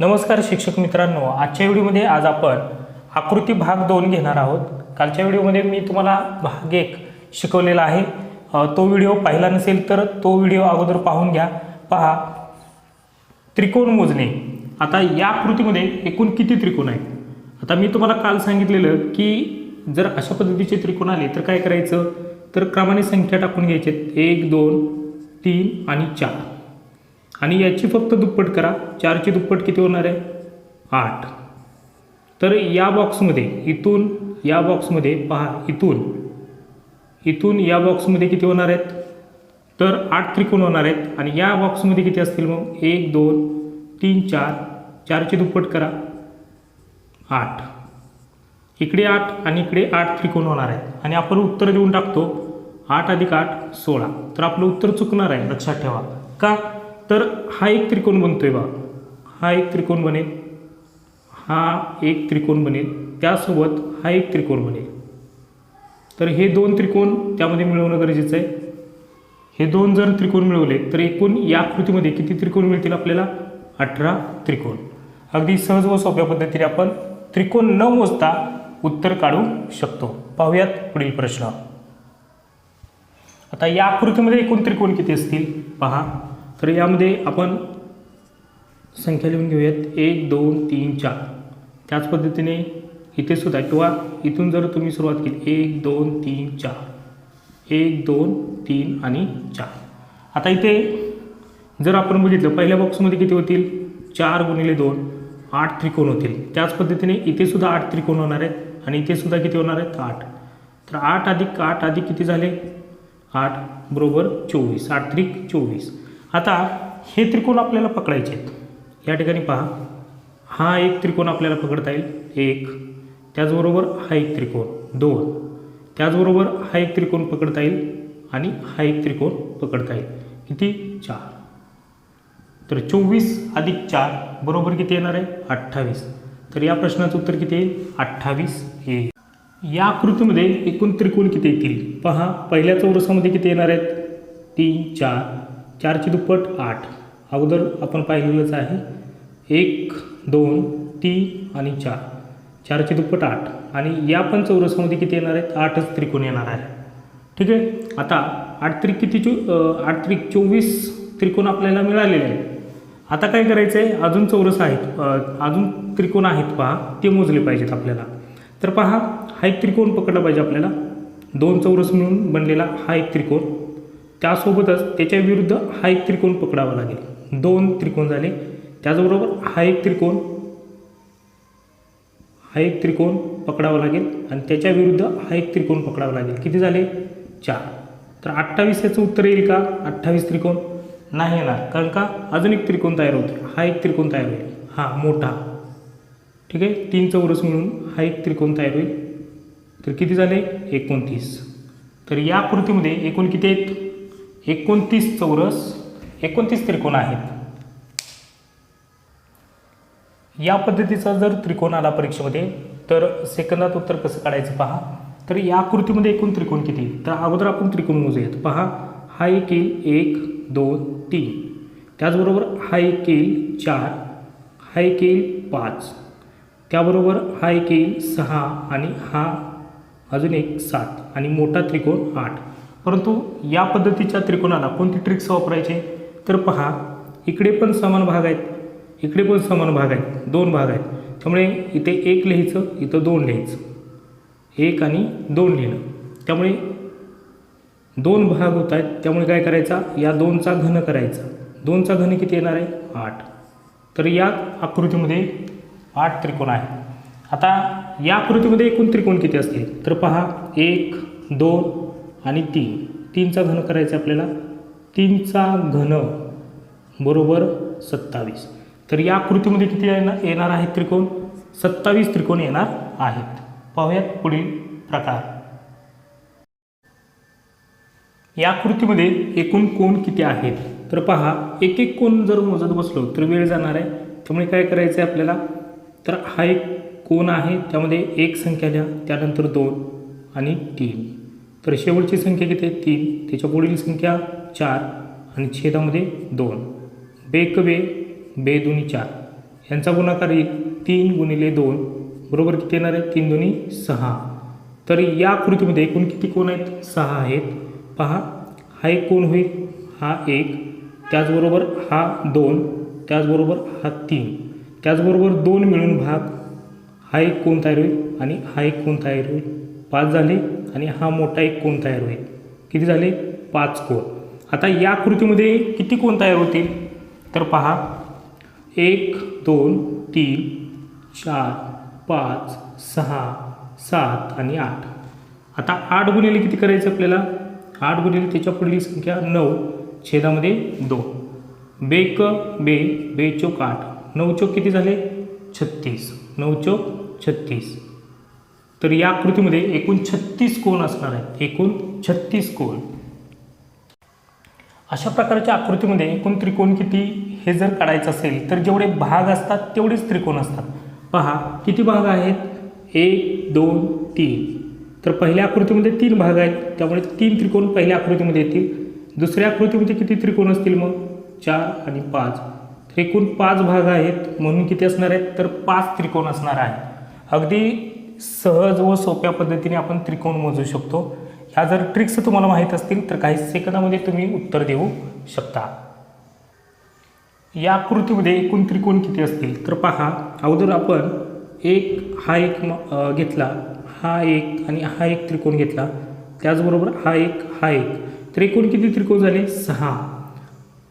नमस्कार शिक्षक मित्रांनो आजच्या व्हिडिओमध्ये आज आपण आकृती भाग दोन घेणार आहोत. कालच्या व्हिडिओमध्ये मी तुम्हाला भाग एक शिकवलेला आहे. तो व्हिडिओ पाहिला नसेल तर तो व्हिडिओ अगोदर पाहून घ्या. पहा त्रिकोण मोजणे. आता या आकृतीमध्ये एकूण किती त्रिकोण आहेत? आता मी तुम्हाला काल सांगितलेलं की जर अशा पद्धतीचे त्रिकोण आले तर काय करायचं? तर क्रमाने संख्या टाकून घ्यायचे. एक दोन तीन आणि चार. आणि याची फक्त दुप्पट करा. चारची दुप्पट किती होणार आहे? आठ. तर या बॉक्समध्ये इथून या बॉक्समध्ये पहा इथून. इथून या बॉक्समध्ये किती होणार आहेत? तर आठ त्रिकोण होणार आहेत. आणि या बॉक्समध्ये किती असतील मग? एक दोन तीन चार. चारची दुप्पट करा. आठ. इकडे आठ आणि इकडे आठ त्रिकोण होणार आहेत. आणि आपण उत्तर देऊन टाकतो. आठ अधिक आठ सोळा. तर आपलं उत्तर चुकणार आहे. लक्षात ठेवा. का? तर हा एक त्रिकोण बनतोय बा. हा एक त्रिकोण बनेल. हा एक त्रिकोण बनेल. त्यासोबत हा एक त्रिकोण बनेल. तर हे दोन त्रिकोण त्यामध्ये मिळवणं गरजेचं आहे. हे दोन जर त्रिकोण मिळवले तर एकूण या आकृतीमध्ये किती त्रिकोण मिळतील आपल्याला? अठरा त्रिकोण. अगदी सहज व सोप्या पद्धतीने आपण त्रिकोण न मोजता उत्तर काढू शकतो. पाहूयात पुढील प्रश्न. आता या आकृतीमध्ये एकूण त्रिकोण किती असतील? पहा. तर यामध्ये आपण संख्या लिहून घेऊयात. एक दोन तीन चार. त्याच पद्धतीने इथे सुद्धा किंवा इथून जर तुम्ही सुरुवात केली एक दोन तीन चार. एक दोन तीन आणि चार. आता इथे जर आपण बघितलं पहिल्या बॉक्समध्ये किती होतील? चार गुणिले दोन आठ त्रिकोण होतील. त्याच पद्धतीने इथे सुद्धा आठ त्रिकोण होणार आहेत आणि इथे सुद्धा किती होणार आहेत? आठ. तर आठ अधिक आठ अधिक किती झाले? आठ बरोबर चोवीस. आठ त्रिक चोवीस. आता हे त्रिकोण आपल्याला पकडायचे आहेत. या ठिकाणी पहा. हा एक त्रिकोण आपल्याला पकडता येईल. एक. त्याचबरोबर हा एक त्रिकोण. दोन. त्याचबरोबर हा एक त्रिकोण पकडता येईल आणि हा एक त्रिकोण पकडता येईल. किती? चार. तर चोवीस अधिक चार बरोबर किती येणार आहे? अठ्ठावीस. तर या प्रश्नाचं उत्तर किती येईल? अठ्ठावीस येईल या आकृतीमध्ये एकूण त्रिकोण किती येतील? पहा. पहिल्या चौरसामध्ये किती येणार आहेत? तीन चार. चारची दुप्पट आठ. अगोदर आपण पाहिलेलंच आहे. एक दोन तीन आणि चार. चारची दुप्पट आठ. आणि या पण चौरसामध्ये किती येणार आहेत? आठच त्रिकोण येणार आहे. ठीक आहे? आता आठ त्रिक किती चो आठ त्रिक चोवीस त्रिकोण आपल्याला मिळालेले आहेत. आता काय करायचं आहे अजून चौरस आहेत. अजून त्रिकोण आहेत पहा. ते मोजले पाहिजेत आपल्याला. तर पहा हा एक त्रिकोण पकडला पाहिजे आपल्याला. दोन चौरस मिळून बनलेला हा एक त्रिकोण. त्यासोबतच त्याच्या विरुद्ध हा एक त्रिकोण पकडावा लागेल. दोन त्रिकोण झाले. त्याचबरोबर हा एक त्रिकोण हा एक त्रिकोण पकडावा लागेल आणि त्याच्या विरुद्ध हा एक त्रिकोण पकडावा लागेल. किती झाले? चार. तर अठ्ठावीस याचं उत्तर येईल का? अठ्ठावीस त्रिकोण. नाही येणार. कारण का? अजून एक त्रिकोण तयार होतो. हा एक त्रिकोण तयार होईल. हा मोठा. ठीक आहे? तीन चौरस मिळून हा एक त्रिकोण तयार होईल. तर किती झाले? एकोणतीस. तर या आकृतीमध्ये एकूण किती आहेत? एकोणतीस चौरस एकोणतीस त्रिकोण आहेत. या पद्धतीचा जर त्रिकोण आला परीक्षेमध्ये तर सेकंदात उत्तर कसं काढायचं पहा? तर या आकृतीमध्ये एकूण त्रिकोण किती? तर अगोदर आपण त्रिकोण मोजूयात. पहा हा एक येईल एक दोन तीन. त्याचबरोबर हा एक येईल चार. हा एक येईल पाच. त्याबरोबर हा एक येईल सहा आणि हा अजून एक सात आणि मोठा त्रिकोण आठ. परंतु या पद्धतीच्या त्रिकोणाला कोणती ट्रिक्स वापरायचे? तर पहा इकडे पण समान भाग आहेत इकडे पण समान भाग आहेत दोन भाग आहेत. त्यामुळे इथे एक लिहायचं इथं दोन लिहायचं. एक आणि दोन लिहिलं त्यामुळे दोन भाग होत आहेत त्यामुळे काय करायचा? या दोनचा घन करायचा. दोनचा घन किती येणार आहे? आठ. तर या आकृतीमध्ये आठ त्रिकोण आहे आता या आकृतीमध्ये एकूण त्रिकोण किती असतील? तर पहा एक दोन आणि तीन तीनचा घन करायचा आपल्याला? तीनचा घन बरोबर सत्तावीस. तर या आकृतीमध्ये किती येणार येणार आहेत त्रिकोण? सत्तावीस त्रिकोण येणार आहेत. पाहूयात पुढील प्रकार. या आकृतीमध्ये एकूण कोण किती आहेत? तर पहा एक एक कोण जर मोजत बसलो तर वेळ जाणार आहे. त्यामुळे काय करायचं आहे आपल्याला? तर हा एक कोण आहे त्यामध्ये एक संख्या द्या त्यानंतर दोन आणि तीन. तर शेवटची संख्या किती आहे तीन. त्याच्या पुढील संख्या चार आणि छेदामध्ये दोन. बेक बे बे दोन्ही चार. यांचा गुणाकार एक. तीन गुणिले दोन. बरोबर किती येणार आहे? तीन दोन्ही सहा. तर या आकृतीमध्ये एकूण किती कोण आहेत? सहा आहेत. पहा. हा एक कोण होईल? हा एक. त्याचबरोबर हा दोन. त्याचबरोबर हा तीन. त्याचबरोबर दोन मिळून भाग. हा एक कोण तयार होईल? आणि हा एक कोण तयार होईल? पाच झाले. आणि हा मोठा एक कोण तयार होईल? किती झाले? पाच कोण. आता या कृतीमध्ये किती कोण तयार होतील? तर पहा. एक दोन तीन चार पाच सहा सात आणि आठ. आता आठ गुणिले किती करायचं आपल्याला? आठ गुणिले त्याच्या पुढली संख्या नऊ. छेदामध्ये दोन. बेक बे बे चौक आठ. नऊ चौक किती झाले? छत्तीस. नऊ चौक छत्तीस. तर या आकृतीमध्ये एकूण छत्तीस कोण असणार आहेत? एकूण छत्तीस कोण? अशा प्रकारच्या आकृतीमध्ये एकूण त्रिकोण किती हे जर काढायचं असेल तर जेवढे भाग असतात तेवढेच त्रिकोण असतात. पहा किती भाग आहेत? एक दोन तीन. तर पहिल्या आकृतीमध्ये तीन भाग आहेत त्यामुळे तीन त्रिकोण पहिल्या आकृतीमध्ये येतील. दुसऱ्या आकृतीमध्ये किती त्रिकोण असतील मग? चार आणि पाच. तर एकूण पाच भाग आहेत म्हणून किती असणार आहेत? तर पाच त्रिकोण असणार आहे अगदी सहज व सोप्या पद्धतीने आपण त्रिकोण मोजू शकतो. ह्या जर ट्रिक्स तुम्हाला माहीत असतील तर काही सेकंदामध्ये तुम्ही उत्तर देऊ शकता. या आकृतीमध्ये एकूण त्रिकोण किती असतील? तर पहा अगोदर आपण एक हा एक घेतला हा एक आणि हा एक त्रिकोण घेतला. त्याचबरोबर हा एक हा एक. तर एकूण किती त्रिकोण झाले? सहा.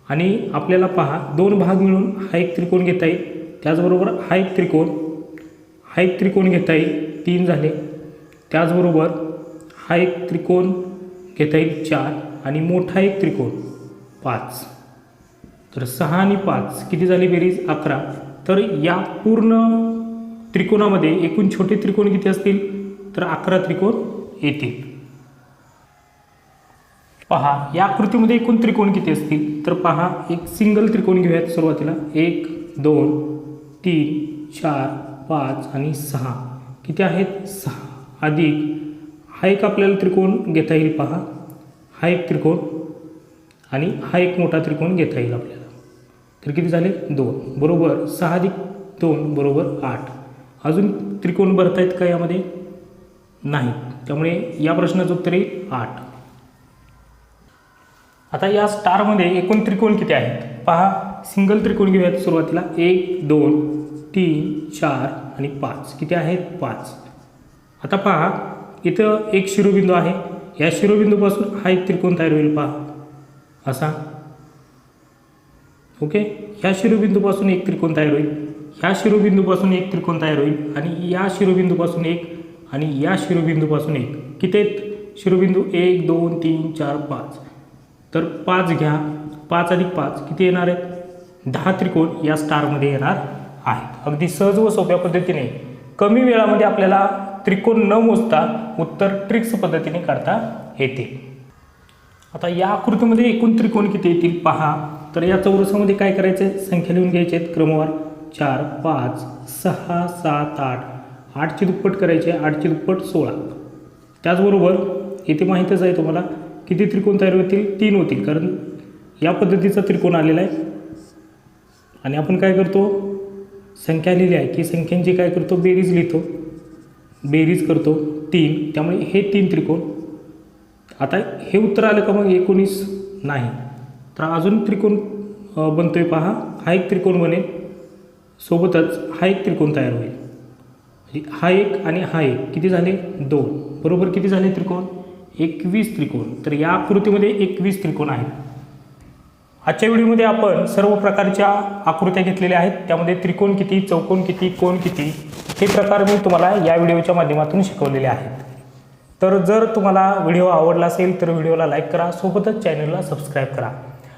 आणि आपल्याला पहा दोन भाग मिळून हा एक त्रिकोण घेता येईल. त्याचबरोबर हा एक त्रिकोण हा एक त्रिकोण घेता येईल. तीन झाले. त्याचबरोबर हा एक त्रिकोण घेता येईल चार आणि मोठा एक त्रिकोण पाच. तर सहा आणि पाच किती झाली बेरीज? अकरा. तर या पूर्ण त्रिकोणामध्ये एकूण छोटे त्रिकोण किती असतील? तर अकरा त्रिकोण येतील. पहा या आकृतीमध्ये एकूण त्रिकोण किती असतील? तर पहा एक सिंगल त्रिकोण घेऊयात सुरुवातीला. एक दोन तीन चार पाच आणि सहा. किती आहेत? सहा. अधिक. हा एक आपल्याला त्रिकोण घेता येईल पहा. हा एक त्रिकोण आणि हा एक मोठा त्रिकोण घेता येईल आपल्याला. तर किती झाले? दोन. बरोबर सहा अधिक दोन बरोबर आठ. अजून त्रिकोण भरता आहेत का यामध्ये? नाही. त्यामुळे या प्रश्नाचं उत्तर आहे आठ. आता या स्टारमध्ये एकूण त्रिकोण किती आहेत? पहा. सिंगल त्रिकोण घेऊयात सुरुवातीला. एक दोन तीन चार आणि पाच. किती आहेत? पाच. आता पहा इथं एक शिरोबिंदू आहे. या शिरोबिंदूपासून हा एक त्रिकोण तयार होईल पहा. असा. ओके? ह्या शिरोबिंदूपासून एक त्रिकोण तयार होईल. ह्या शिरोबिंदूपासून एक त्रिकोण तयार होईल आणि या शिरोबिंदूपासून एक आणि या शिरोबिंदूपासून एक. किती आहेत? शिरोबिंदू एक दोन तीन चार पाच. तर पाच घ्या. पाच अधिक पाच किती येणार आहेत? दहा त्रिकोण या स्टारमध्ये येणार आहेत. अगदी सहज व सोप्या पद्धतीने कमी वेळामध्ये आपल्याला त्रिकोण न मोजता उत्तर ट्रिक्स पद्धतीने काढता येते. आता या आकृतीमध्ये एकूण त्रिकोण किती येतील पहा. तर या चौरसामध्ये काय करायचं आहे संख्या लिहून घ्यायचे आहेत. क्रमवार चार पाच सहा सात आठ. आठची दुप्पट करायची आहे. आठची दुप्पट सोळा. त्याचबरोबर इथे माहीतच आहे तुम्हाला किती त्रिकोण तयार होतील? तीन होतील. कारण या पद्धतीचा त्रिकोण आलेला आहे. आणि आपण काय करतो? संख्या लिहिली आहे की संख्यांची काय करतो बेरीज लिहितो. बेरीज करतो तीन त्यामुळे हे तीन त्रिकोण. आता हे उत्तर आलं का मग एकोणीस? नाही. तर अजून त्रिकोण बनतो बनतोय पहा. हा एक त्रिकोण बनेल. सोबतच हा एक त्रिकोण तयार होईल. म्हणजे हा एक आणि हा एक. किती झाले? दोन. बरोबर किती झाले त्रिकोण? एकवीस त्रिकोण. तर या आकृतीमध्ये एकवीस त्रिकोण आहेत. आजच्या व्हिडिओमध्ये आपण सर्व प्रकारच्या आकृत्या घेतलेल्या आहेत. त्यामध्ये त्रिकोण किती चौकोन किती कोण किती हे प्रकार मी तुम्हाला या व्हिडिओच्या माध्यमातून शिकवलेले आहेत. तर जर तुम्हाला व्हिडिओ आवडला असेल तर व्हिडिओला लाईक करा सोबतच चॅनलला सबस्क्राईब करा.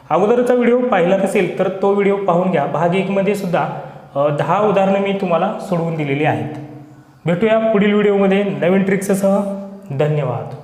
अगोदरचा व्हिडिओ पाहिला नसेल तर तो व्हिडिओ पाहून घ्या. भाग एकमध्ये सुद्धा दहा उदाहरणं मी तुम्हाला सोडवून दिलेली आहेत. भेटूया पुढील व्हिडिओमध्ये नवीन ट्रिक्ससह धन्यवाद.